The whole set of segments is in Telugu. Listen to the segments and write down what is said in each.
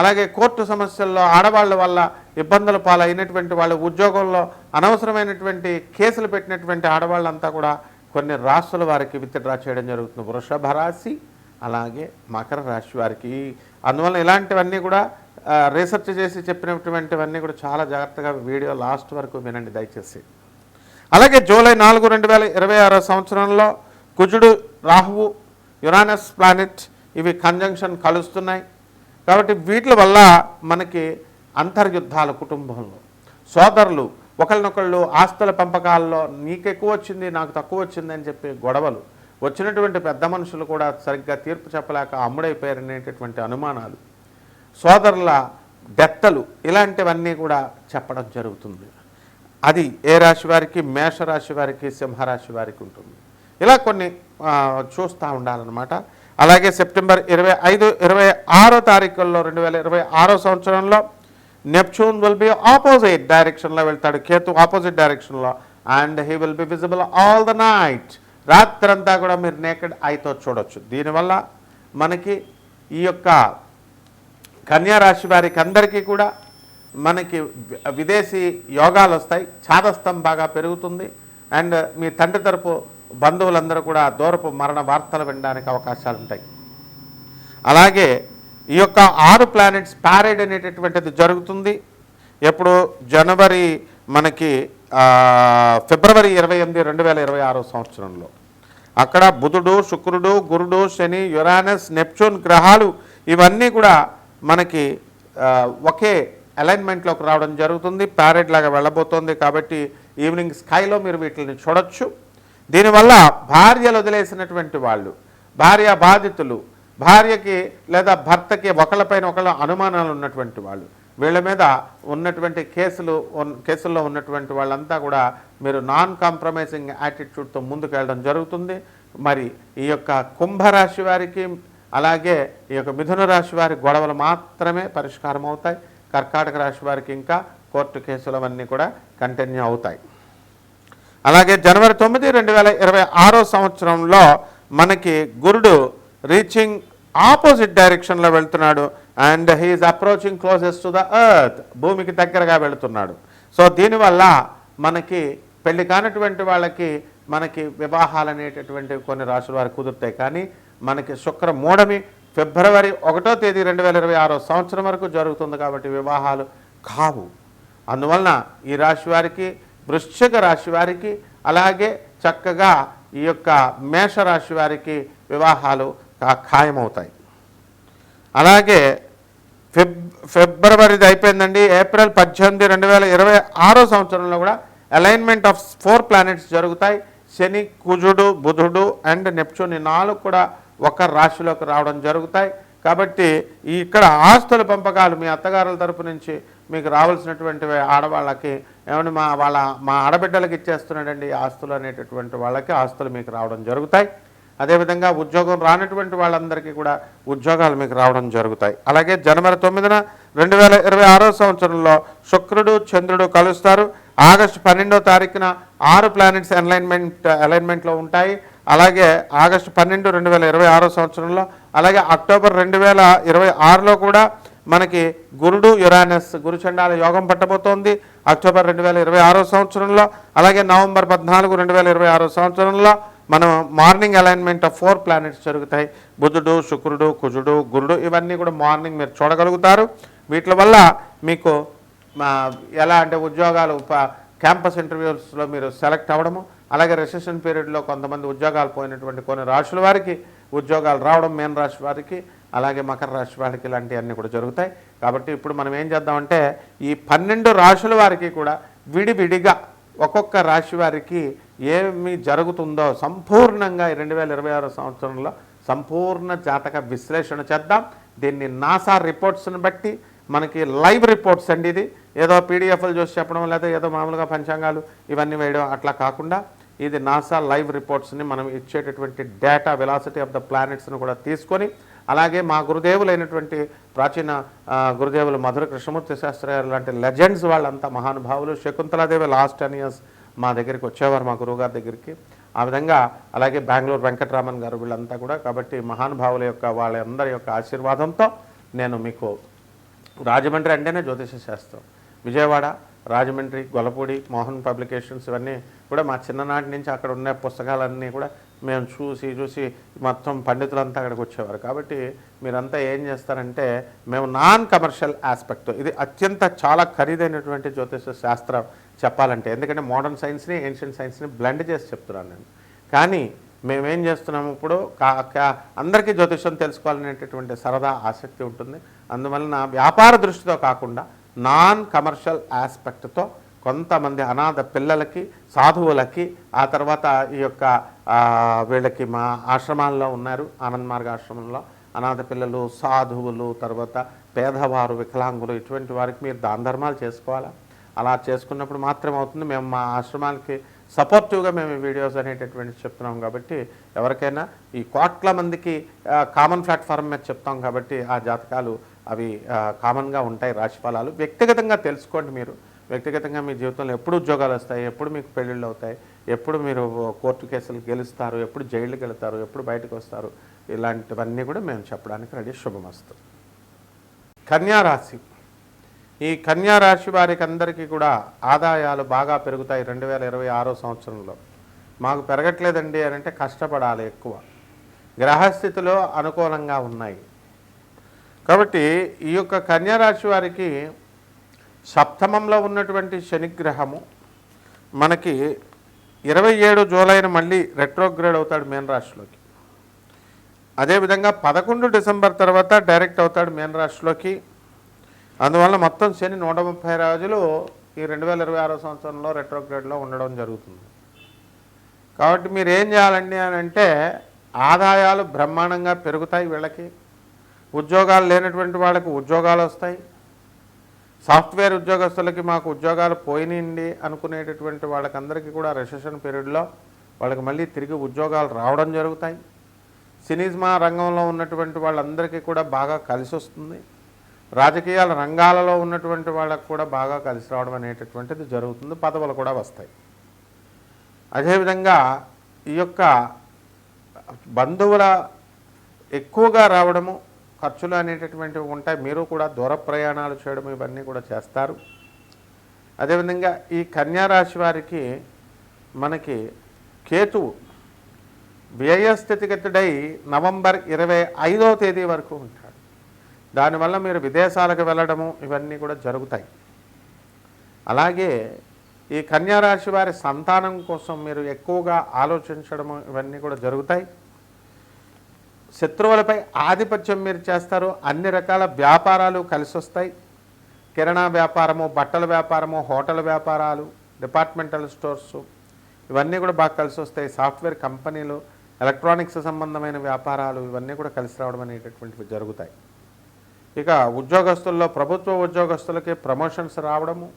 అలాగే కోర్టు సమస్యల్లో ఆడవాళ్ళ వల్ల ఇబ్బందుల పాలైనటువంటి వాళ్ళు ఉద్యోగంలో అనవసరమైనటువంటి కేసులు పెట్టినటువంటి ఆడవాళ్ళంతా కూడా కొన్ని రాసుల వారికి విత్డ్రా చేయడం జరుగుతుంది. వృషభ రాశి అలాగే మకర రాశి వారికి. అందువల్ల ఇలాంటివన్నీ కూడా రీసెర్చ్ చేసి చెప్పినటువంటివన్నీ కూడా చాలా జాగ్రత్తగా వీడియో లాస్ట్ వరకు వినండి దయచేసి. అలాగే జూలై నాలుగు రెండు వేల ఇరవై ఆరో సంవత్సరంలో కుజుడు రాహువు యురానస్ ప్లానెట్ ఇవి కంజంక్షన్ కలుస్తున్నాయి. కాబట్టి వీటి వల్ల మనకి అంతర్యుద్ధాలు కుటుంబంలో. సోదరులు ఒకరినొకళ్ళు ఆస్తుల పెంపకాల్లో నీకు ఎక్కువ వచ్చింది నాకు తక్కువ వచ్చింది అని చెప్పి గొడవలు వచ్చినటువంటి పెద్ద మనుషులు కూడా సరిగ్గా తీర్పు చెప్పలేక అమ్ముడైపోయారనేటటువంటి అనుమానాలు సోదరుల డెత్తలు ఇలాంటివన్నీ కూడా చెప్పడం జరుగుతుంది. అది ఏ రాశి వారికి? మేషరాశి వారికి సింహరాశి వారికి ఉంటుంది. ఇలా కొన్ని చూస్తూ ఉండాలన్నమాట. అలాగే సెప్టెంబర్ ఇరవై ఐదు ఇరవై ఆరో తారీఖుల్లో రెండు వేల ఇరవై ఆరో సంవత్సరంలో నెప్చూన్ విల్ బి ఆపోజిట్ డైరెక్షన్లో వెళ్తాడు. కేతు ఆపోజిట్ డైరెక్షన్లో and he will be visible all the night రాత్రంతా కూడా మీరు నేకెడ్ ఐతో చూడొచ్చు. దీనివల్ల మనకి ఈ యొక్క కన్యా రాశి వారికి అందరికీ కూడా మనకి విదేశీ యోగాలు వస్తాయి. ఛాదస్థం బాగా పెరుగుతుంది. అండ్ మీ తండ్రి తరపు బంధువులందరూ కూడా దూరపు మరణ వార్తలు వినడానికి అవకాశాలు ఉంటాయి. అలాగే ఈ యొక్క ఆరు ప్లానెట్స్ ప్యారేడ్ అనేటటువంటిది జరుగుతుంది. ఎప్పుడు జనవరి మనకి ఫిబ్రవరి ఇరవై ఎనిమిది రెండు వేల ఇరవై ఆరో సంవత్సరంలో. అక్కడ బుధుడు శుక్రుడు గురుడు శని యురానస్ నెప్చూన్ గ్రహాలు ఇవన్నీ కూడా మనకి ఒకే అలైన్మెంట్లోకి రావడం జరుగుతుంది. ప్యారెడ్ లాగా వెళ్ళబోతోంది కాబట్టి ఈవినింగ్ స్కైలో మీరు వీటిని చూడొచ్చు. దీనివల్ల భార్యలు వదిలేసినటువంటి వాళ్ళు భార్య బాధితులు భార్యకి లేదా భర్తకి ఒకళ్ళపైన ఒకళ్ళ అనుమానాలు ఉన్నటువంటి వాళ్ళు వీళ్ళ మీద ఉన్నటువంటి కేసులు కేసుల్లో ఉన్నటువంటి వాళ్ళంతా కూడా మీరు నాన్ కాంప్రమైజింగ్ యాటిట్యూడ్తో ముందుకెళ్ళడం జరుగుతుంది. మరి ఈ యొక్క కుంభరాశి వారికి అలాగే ఈ యొక్క మిథున రాశి వారి గొడవలు మాత్రమే పరిష్కారం అవుతాయి కర్కాటక రాశి వారికి ఇంకా కోర్టు కేసులు అవన్నీ కూడా కంటిన్యూ అవుతాయి. అలాగే జనవరి తొమ్మిది రెండు వేల ఇరవై ఆరో సంవత్సరంలో మనకి గురుడు రీచింగ్ ఆపోజిట్ డైరెక్షన్లో వెళ్తున్నాడు. And he is approaching closest to the earth. భూమికి దగ్గరగా వెళుతున్నాడు. సో దీనివల్ల మనకి పెళ్ళి కానటువంటి వాళ్ళకి మనకి వివాహాలు అనేటటువంటివి కొన్ని రాశుల వారికి కుదురుతాయి. కానీ మనకి శుక్ర మూడమి ఫిబ్రవరి ఒకటో తేదీ రెండు వేల ఇరవై ఆరో సంవత్సరం వరకు జరుగుతుంది కాబట్టి వివాహాలు కావు. అందువలన ఈ రాశి వారికి వృశ్చిక రాశి వారికి అలాగే చక్కగా ఈ యొక్క మేషరాశి వారికి వివాహాలు ఖాయమవుతాయి. అలాగే ఫిబ్ ఫిబ్రవరిది అయిపోయిందండి. ఏప్రిల్ పద్దెనిమిది రెండు వేల ఇరవై ఆరో సంవత్సరంలో కూడా అలైన్మెంట్ ఆఫ్ ఫోర్ ప్లానెట్స్ జరుగుతాయి. శని కుజుడు బుధుడు అండ్ నెప్చూన్ నాలుగు కూడా ఒక రాశిలోకి రావడం జరుగుతాయి. కాబట్టి ఇక్కడ ఆస్తుల పంపకాలు మీ అత్తగారుల తరపు నుంచి మీకు రావాల్సినటువంటి ఆడవాళ్ళకి ఏమంటే మా వాళ్ళ మా ఆడబిడ్డలకి ఇచ్చేస్తున్నాడండి ఆస్తులు అనేటటువంటి వాళ్ళకి ఆస్తులు మీకు రావడం జరుగుతాయి. అదేవిధంగా ఉద్యోగం రానటువంటి వాళ్ళందరికీ కూడా ఉద్యోగాలు మీకు రావడం జరుగుతాయి. అలాగే జనవరి తొమ్మిదిన రెండు వేల ఇరవై ఆరో సంవత్సరంలో శుక్రుడు చంద్రుడు కలుస్తారు. ఆగస్టు పన్నెండో తారీఖున ఆరు ప్లానెట్స్ అలైన్మెంట్ అలైన్మెంట్లో ఉంటాయి. అలాగే ఆగస్టు పన్నెండు రెండు వేల ఇరవై ఆరో సంవత్సరంలో అలాగే అక్టోబర్ రెండు వేల ఇరవై ఆరులో కూడా మనకి గురుడు యురానస్ గురుచండాల యోగం పట్టబోతోంది. అక్టోబర్ రెండు వేల ఇరవై ఆరో సంవత్సరంలో అలాగే నవంబర్ పద్నాలుగు రెండు వేల ఇరవై ఆరో సంవత్సరంలో మనం morning alignment of four planets జరుగుతాయి. బుధుడు శుక్రుడు కుజుడు గురుడు ఇవన్నీ కూడా మార్నింగ్ మీరు చూడగలుగుతారు. వీటి వల్ల మీకు మా ఎలా అంటే ఉద్యోగాలు ప- క్యాంపస్ ఇంటర్వ్యూస్లో మీరు సెలెక్ట్ అవ్వడము అలాగే రిసెషన్ పీరియడ్లో కొంతమంది ఉద్యోగాలు పోయినటువంటి కొన్ని రాశుల వారికి ఉద్యోగాలు రావడం మేన్ రాశి వారికి అలాగే మకర రాశి వారికి ఇలాంటివన్నీ కూడా జరుగుతాయి. కాబట్టి ఇప్పుడు మనం ఏం చేద్దామంటే ఈ పన్నెండు రాశుల వారికి కూడా విడివిడిగా ఒక్కొక్క రాశి వారికి ఏమి జరుగుతుందో సంపూర్ణంగా రెండు వేల ఇరవై ఆరో సంవత్సరంలో సంపూర్ణ జాతక విశ్లేషణ చేద్దాం. దీన్ని నాసా రిపోర్ట్స్ని బట్టి మనకి లైవ్ రిపోర్ట్స్ అండి ఇది. ఏదో పీడిఎఫ్లు చూసి చెప్పడం లేదా ఏదో మామూలుగా పంచాంగాలు ఇవన్నీ వేయడం అట్లా కాకుండా ఇది నాసా లైవ్ రిపోర్ట్స్ని మనం ఇచ్చేటటువంటి డేటా వెలాసిటీ ఆఫ్ ద ప్లానెట్స్ని కూడా తీసుకొని అలాగే మా గురుదేవులైనటువంటి ప్రాచీన గురుదేవులు మధుర కృష్ణమూర్తి శాస్త్రి గారు లాంటి లెజెండ్స్ వాళ్ళంతా మహానుభావులు. శకుంతలాదేవి లాస్ట్ టెన్ ఇయర్స్ మా దగ్గరికి వచ్చేవారు మా గురువుగారి దగ్గరికి. ఆ విధంగా అలాగే బెంగళూరు వెంకటరామన్ గారు వీళ్ళంతా కూడా. కాబట్టి మహానుభావుల యొక్క వాళ్ళందరి యొక్క ఆశీర్వాదంతో నేను మీకు రాజమండ్రి అంటేనే జ్యోతిష శాస్త్రం. విజయవాడ రాజమండ్రి గొలపూడి మోహన్ పబ్లికేషన్స్ ఇవన్నీ కూడా మా చిన్ననాటి నుంచి అక్కడ ఉన్న పుస్తకాలన్నీ కూడా మేము చూసి చూసి మొత్తం పండితులంతా అక్కడికి వచ్చేవారు. కాబట్టి మీరంతా ఏం చేస్తారంటే మేము నాన్ కమర్షియల్ ఆస్పెక్ట్ ఇది అత్యంత చాలా ఖరీదైనటువంటి జ్యోతిష శాస్త్రం చెప్పాలంటే. ఎందుకంటే మోడర్న్ సైన్స్ని ఏన్షియంట్ సైన్స్ని బ్లెండ్ చేసి చెప్తున్నాను నేను. కానీ మేమేం చేస్తున్నాము ఇప్పుడు? కా అందరికీ జ్యోతిషం తెలుసుకోవాలనేటటువంటి సరదా ఆసక్తి ఉంటుంది. అందువలన వ్యాపార దృష్టితో కాకుండా నాన్ కమర్షియల్ ఆస్పెక్ట్తో కొంతమంది అనాథ పిల్లలకి సాధువులకి ఆ తర్వాత ఈ యొక్క వీళ్ళకి మా ఆశ్రమాల్లో ఉన్నారు ఆనంద్ మార్గ ఆశ్రమంలో. అనాథ పిల్లలు సాధువులు తర్వాత పేదవారు వికలాంగులు ఇటువంటి వారికి మీరు దాన ధర్మాలు చేసుకోవాలా? అలా చేసుకున్నప్పుడు మాత్రమే అవుతుంది మేము మా ఆశ్రమాలకి సపోర్టివ్గా మేము ఈ వీడియోస్ అనేటటువంటి చెప్తున్నాం కాబట్టి ఎవరికైనా ఈ కోట్ల మందికి కామన్ ప్లాట్ఫామ్ మీద చెప్తాం కాబట్టి ఆ జాతకాలు అవి కామన్గా ఉంటాయి రాశి ఫలాలు. వ్యక్తిగతంగా తెలుసుకోండి మీరు. వ్యక్తిగతంగా మీ జీవితంలో ఎప్పుడు ఉద్యోగాలు వస్తాయి ఎప్పుడు మీకు పెళ్ళిళ్ళు అవుతాయి ఎప్పుడు మీరు కోర్టు కేసులు గెలుస్తారు ఎప్పుడు జైళ్ళకి వెళ్తారు ఎప్పుడు బయటకు వస్తారు ఇలాంటివన్నీ కూడా మేము చెప్పడానికి రెడీ శుభమస్తు. కన్యారాశి. ఈ కన్యారాశి వారికి అందరికీ కూడా ఆదాయాలు బాగా పెరుగుతాయి రెండు వేల ఇరవై ఆరో సంవత్సరంలో. మాకు పెరగట్లేదండి అని అంటే కష్టపడాలి ఎక్కువ. గ్రహస్థితిలో అనుకూలంగా ఉన్నాయి. కాబట్టి ఈ యొక్క కన్యారాశి వారికి సప్తమంలో ఉన్నటువంటి శనిగ్రహము మనకి ఇరవై ఏడు జూలైన మళ్ళీ రెట్రోగ్రేడ్ అవుతాడు మేన్ రాశిలోకి. అదేవిధంగా పదకొండు డిసెంబర్ తర్వాత డైరెక్ట్ అవుతాడు మేన్ రాశిలోకి. అందువల్ల మొత్తం శని నూట ముప్పై రోజులు ఈ రెండు వేల ఇరవై ఆరో సంవత్సరంలో రెట్రోగ్రేడ్లో ఉండడం జరుగుతుంది. కాబట్టి మీరు ఏం చేయాలండి అని అంటే ఆదాయాలు బ్రహ్మాండంగా పెరుగుతాయి వీళ్ళకి. ఉద్యోగాలు లేనటువంటి వాళ్ళకి ఉద్యోగాలు వస్తాయి. సాఫ్ట్వేర్ ఉద్యోగస్తులకి మాకు ఉద్యోగాలు పోయినండి అనుకునేటటువంటి వాళ్ళకందరికీ కూడా రిసెషన్ పీరియడ్లో వాళ్ళకి మళ్ళీ తిరిగి ఉద్యోగాలు రావడం జరుగుతాయి. సినిమా రంగంలో ఉన్నటువంటి వాళ్ళందరికీ కూడా బాగా కలిసి వస్తుంది. రాజకీయాల రంగాలలో ఉన్నటువంటి వాళ్ళకు కూడా బాగా కలిసి రావడం అనేటటువంటిది జరుగుతుంది. పదవులు కూడా వస్తాయి. అదేవిధంగా ఈ యొక్క బంధువుల ఎక్కువగా రావడము ఖర్చులు అనేటటువంటివి ఉంటాయి. మీరు కూడా దూర ప్రయాణాలు చేయడం ఇవన్నీ కూడా చేస్తారు. అదేవిధంగా ఈ కన్యా రాశి వారికి మనకి కేతువు వ్యయస్థితిగతుడై నవంబర్ ఇరవై ఐదవ తేదీ వరకు ఉంటాడు. దానివల్ల మీరు విదేశాలకు వెళ్ళడము ఇవన్నీ కూడా జరుగుతాయి. అలాగే ఈ కన్యారాశి వారి సంతానం కోసం మీరు ఎక్కువగా ఆలోచించడము ఇవన్నీ కూడా జరుగుతాయి. శత్రువులపై ఆధిపత్యం మీరు చేస్తారు. అన్ని రకాల వ్యాపారాలు కలిసి వస్తాయి కిరాణా వ్యాపారము బట్టల వ్యాపారము హోటల్ వ్యాపారాలు డిపార్ట్మెంటల్ స్టోర్స్ ఇవన్నీ కూడా బాగా కలిసి వస్తాయి సాఫ్ట్వేర్ కంపెనీలు ఎలక్ట్రానిక్స్ సంబంధమైన వ్యాపారాలు ఇవన్నీ కూడా కలిసి రావడం అనేటటువంటివి జరుగుతాయి. ఇక ఉద్యోగస్తుల్లో ప్రభుత్వ ఉద్యోగస్తులకి ప్రమోషన్స్ రావడము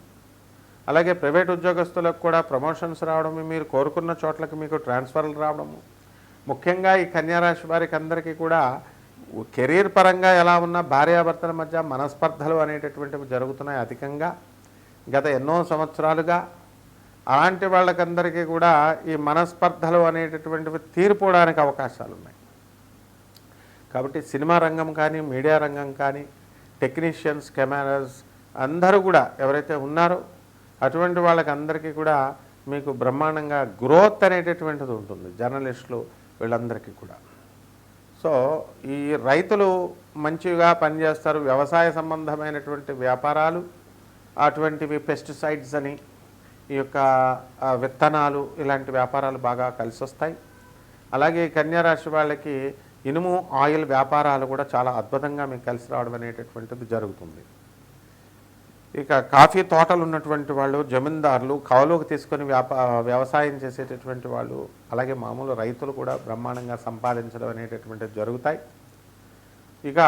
అలాగే ప్రైవేట్ ఉద్యోగస్తులకు కూడా ప్రమోషన్స్ రావడము మీరు కోరుకున్న చోట్లకి మీకు ట్రాన్స్ఫర్లు రావడము ముఖ్యంగా ఈ కన్యారాశి వారికి అందరికీ కూడా కెరీర్ పరంగా ఎలా ఉన్నా భార్యాభర్తల మధ్య మనస్పర్ధలు అనేటటువంటివి జరుగుతున్నాయి అధికంగా. గత ఎన్నో సంవత్సరాలుగా అలాంటి వాళ్ళకందరికీ కూడా ఈ మనస్పర్ధలు అనేటటువంటివి తీరిపోవడానికి అవకాశాలు ఉన్నాయి కాబట్టి సినిమా రంగం కానీ మీడియా రంగం కానీ టెక్నీషియన్స్ కెమెరాస్ అందరూ కూడా ఎవరైతే ఉన్నారో అటువంటి వాళ్ళకి అందరికీ కూడా మీకు బ్రహ్మాండంగా గ్రోత్ అనేటటువంటిది ఉంటుంది. జర్నలిస్టులు వీళ్ళందరికీ కూడా. సో ఈ రైతులు మంచిగా పనిచేస్తారు. వ్యవసాయ సంబంధమైనటువంటి వ్యాపారాలు అటువంటివి పెస్టిసైడ్స్ అని ఈ యొక్క విత్తనాలు ఇలాంటి వ్యాపారాలు బాగా కలిసి వస్తాయి అలాగే ఈ వాళ్ళకి ఇనుము ఆయిల్ వ్యాపారాలు కూడా చాలా అద్భుతంగా మీకు కలిసి రావడం అనేటటువంటిది జరుగుతుంది. ఇక కాఫీ తోటలు ఉన్నటువంటి వాళ్ళు జమీందారులు కౌలుకు తీసుకొని వ్యాపా వ్యవసాయం చేసేటటువంటి వాళ్ళు అలాగే మామూలు రైతులు కూడా బ్రహ్మాండంగా సంపాదించడం అనేటటువంటివి జరుగుతాయి. ఇక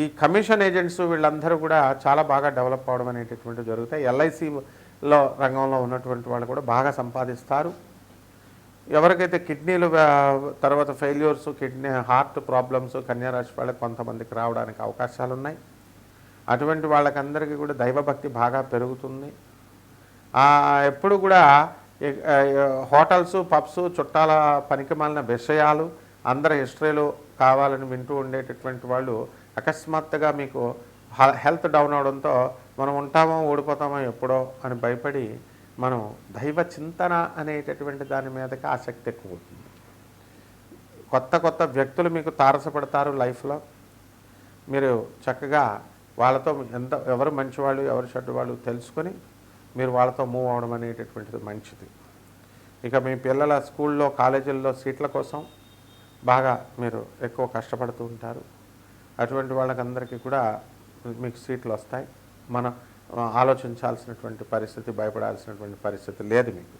ఈ కమిషన్ ఏజెంట్స్ వీళ్ళందరూ కూడా చాలా బాగా డెవలప్ అవడం అనేటటువంటివి జరుగుతాయి. ఎల్ఐసిలో రంగంలో ఉన్నటువంటి వాళ్ళు కూడా బాగా సంపాదిస్తారు. ఎవరికైతే కిడ్నీలు తర్వాత ఫెయిల్యూర్స్ కిడ్నీ హార్ట్ ప్రాబ్లమ్స్ కన్యారాశి వాళ్ళకి కొంతమందికి రావడానికి అవకాశాలు ఉన్నాయి అటువంటి వాళ్ళకందరికీ కూడా దైవభక్తి బాగా పెరుగుతుంది. ఎప్పుడు కూడా హోటల్స్ పబ్స్ చుట్టాల పనికిమాలిన విషయాలు అందరి హిస్టరీలు కావాలని వింటూ ఉండేటటువంటి వాళ్ళు అకస్మాత్తుగా మీకు హెల్త్ డౌన్ అవడంతో మనం ఉంటామో ఓడిపోతామో ఎప్పుడో అని భయపడి మనం దైవ చింతన అనేటటువంటి దాని మీదకి ఆసక్తి ఎక్కువ అవుతుంది కొత్త కొత్త వ్యక్తులు మీకు తారసపడతారు లైఫ్లో. మీరు చక్కగా వాళ్ళతో ఎంత ఎవరు మంచివాళ్ళు ఎవరు చెడ్డవాళ్ళు తెలుసుకొని మీరు వాళ్ళతో మూవ్ అవడం అనేటటువంటిది మంచిది. ఇక మీ పిల్లల స్కూల్లో కాలేజీల్లో సీట్ల కోసం బాగా మీరు ఎక్కువ కష్టపడుతూ ఉంటారు. అటువంటి వాళ్ళకందరికీ కూడా మీకు సీట్లు వస్తాయి. మనం ఆలోచించాల్సినటువంటి పరిస్థితి భయపడాల్సినటువంటి పరిస్థితి లేదు మీకు.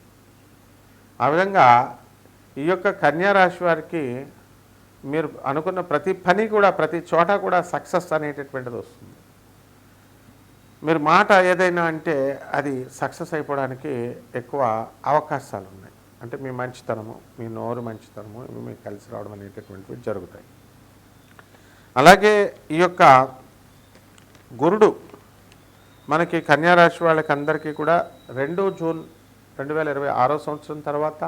ఆ విధంగా ఈ యొక్క కన్యా రాశి వారికి మీరు అనుకున్న ప్రతి పని కూడా ప్రతి చోట కూడా సక్సెస్ అనేటటువంటిది వస్తుంది. మీరు మాట ఏదైనా అంటే అది సక్సెస్ అయిపోవడానికి ఎక్కువ అవకాశాలు ఉన్నాయి. అంటే మీ మంచితనము మీ నోరు మంచితనము ఇవి మీకు కలిసి రావడం అనేటటువంటివి జరుగుతాయి. అలాగే ఈ యొక్క గురుడు మనకి కన్యారాశి వాళ్ళకి అందరికీ కూడా రెండు జూన్ రెండు వేల ఇరవై ఆరో సంవత్సరం తర్వాత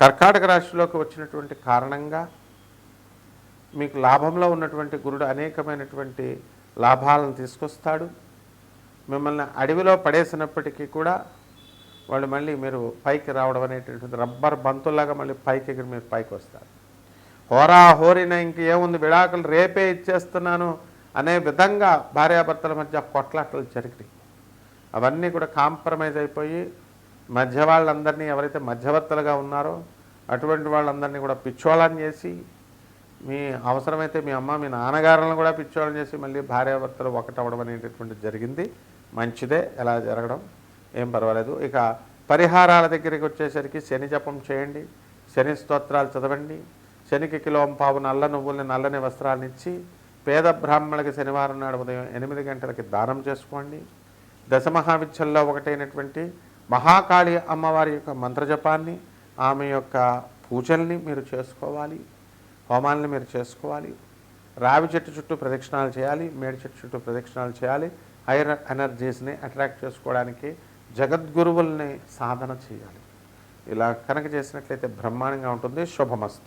కర్కాటక రాశిలోకి వచ్చినటువంటి కారణంగా మీకు లాభంలో ఉన్నటువంటి గురుడు అనేకమైనటువంటి లాభాలను తీసుకొస్తాడు. మిమ్మల్ని అడవిలో పడేసినప్పటికీ కూడా వాళ్ళు మళ్ళీ మీరు పైకి రావడం అనేటటువంటి రబ్బర్ బంతుల్లాగా మళ్ళీ పైకి ఎగిరి మీరు పైకి వస్తారు. హోరా హోరిన ఇంకేముంది విడాకులు రేపే ఇచ్చేస్తున్నాను అనే విధంగా భార్యాభర్తల మధ్య కొట్లాటలు జరిగినాయి. అవన్నీ కూడా కాంప్రమైజ్ అయిపోయి మధ్య వాళ్ళందరినీ ఎవరైతే మధ్యవర్తలుగా ఉన్నారో అటువంటి వాళ్ళందరినీ కూడా పిచ్చోళాన్ని చేసి మీ అవసరమైతే మీ అమ్మ మీ నాన్నగారులను కూడా పిచ్చోళ్ళని చేసి మళ్ళీ భార్యాభర్తలు ఒకటవడం అనేటటువంటి జరిగింది. మంచిదే ఎలా జరగడం ఏం పర్వాలేదు. ఇక పరిహారాల దగ్గరికి వచ్చేసరికి శని జపం చేయండి శని స్తోత్రాలు చదవండి శనికి కిలోం పావు నల్ల నువ్వుల్ని నల్లని వస్త్రాలను ఇచ్చి పేద బ్రాహ్మణులకి శనివారం నాడు ఉదయం ఎనిమిది గంటలకి దానం చేసుకోండి. దశమహావిద్యల్లో ఒకటైనటువంటి మహాకాళి అమ్మవారి యొక్క మంత్రజపాన్ని ఆమె యొక్క పూజల్ని మీరు చేసుకోవాలి. హోమాలను మీరు చేసుకోవాలి. రావి చెట్టు చుట్టూ ప్రదక్షిణాలు చేయాలి మేడి చెట్టు చుట్టూ ప్రదక్షిణాలు చేయాలి హైయర్ ఎనర్జీస్ని అట్రాక్ట్ చేసుకోవడానికి జగద్గురువుల్ని సాధన చేయాలి. ఇలా కనుక చేసినట్లయితే బ్రహ్మాండంగా ఉంటుంది. శుభమస్తు.